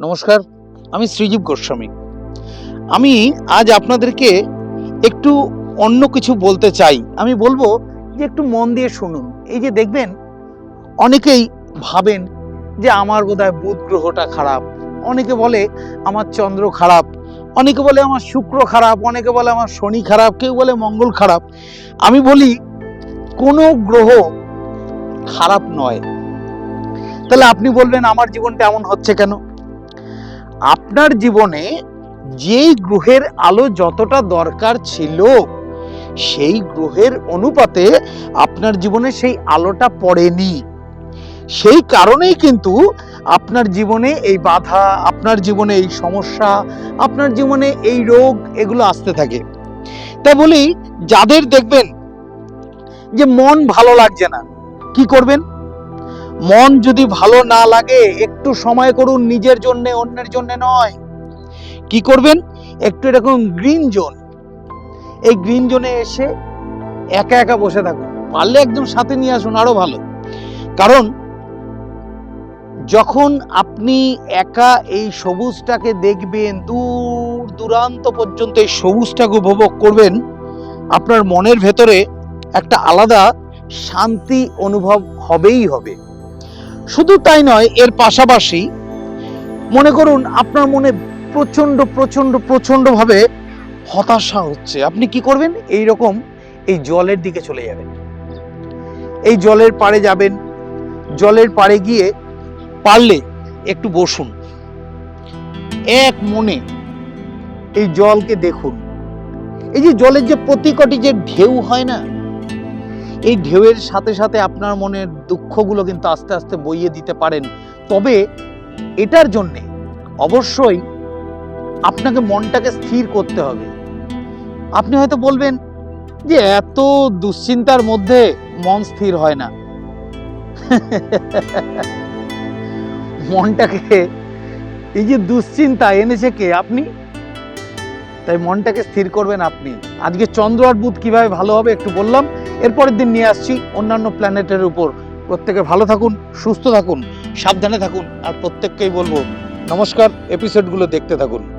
নমস্কার, আমি শ্রীজীব গোস্বামী। আমি আজ আপনাদেরকে একটু অন্য কিছু বলতে চাই। আমি বলব যে একটু মন দিয়ে শুনুন। এই যে দেখবেন, অনেকেই ভাবেন যে আমার বোধহয় বুধ গ্রহটা খারাপ। অনেকে বলে আমার চন্দ্র খারাপ। অনেকে বলে আমার শুক্র খারাপ। অনেকে বলে আমার শনি খারাপ। কেউ বলে মঙ্গল খারাপ। আমি বলি, কোনো গ্রহ খারাপ নয়। তাহলে আপনি বলবেন, আমার জীবনটা এমন হচ্ছে কেন? আপনার জীবনে যেই গ্রহের আলো যতটা দরকার ছিল, সেই গ্রহের অনুপাতে আপনার জীবনে সেই আলোটা পড়েনি। সেই কারণেই কিন্তু আপনার জীবনে এই বাধা, আপনার জীবনে এই সমস্যা, আপনার জীবনে এই রোগ এগুলো আসতে থাকে। তাই বলি, যাদের দেখবেন যে মন ভালো লাগছে না, কি করবেন? মন যদি ভালো না লাগে, একটু সময় করুন নিজের জন্য, অন্যের জন্য নয়। কি করবেন? একটু এরকম গ্রিন জোন এই গ্রিন জোনে এসে একা একা বসে থাকুন। পারলে একদম সাথে নিয়ে আসুন, আরও ভালো। কারণ, যখন আপনি একা এই সবুজটাকে দেখবেন, দূর দূরান্ত পর্যন্ত এই সবুজটাকে উপভোগ করবেন, আপনার মনের ভেতরে একটা আলাদা শান্তি অনুভব হবেই হবে। শুধু তাই নয়, এর পাশাপাশি মনে করুন, আপনার মনে প্রচণ্ড প্রচণ্ড প্রচণ্ড ভাবে হতাশা হচ্ছে। আপনি কি করবেন? এই রকম এই জলের দিকে চলে যাবেন। এই জলের পাড়ে যাবেন। জলের পাড়ে গিয়ে পারলে একটু বসুন। এক মনে এই জলকে দেখুন। এই যে জলের যে প্রতিকটি যে ঢেউ হয় না এই ঢেউয়ের সাথে সাথে আপনার মনের দুঃখগুলো কিন্তু আস্তে আস্তে বইয়ে দিতে পারেন। তবে এটার জন্যে অবশ্যই আপনাকে মনটাকে স্থির করতে হবে। আপনি হয়তো বলবেন যে এত দুশ্চিন্তার মধ্যে মন স্থির হয় না। মনটাকে এই যে দুশ্চিন্তা এনেছে কে? আপনি তাই মনটাকে স্থির করবেন আপনি। আজকে চন্দ্র আর বুধ কীভাবে ভালো হবে একটু বললাম। এরপরের দিন নিয়ে আসছি অন্যান্য প্ল্যানেটের উপর। প্রত্যেকে ভালো থাকুন, সুস্থ থাকুন, সাবধানে থাকুন। আর প্রত্যেককেই বলব, নমস্কার এপিসোডগুলো দেখতে থাকুন।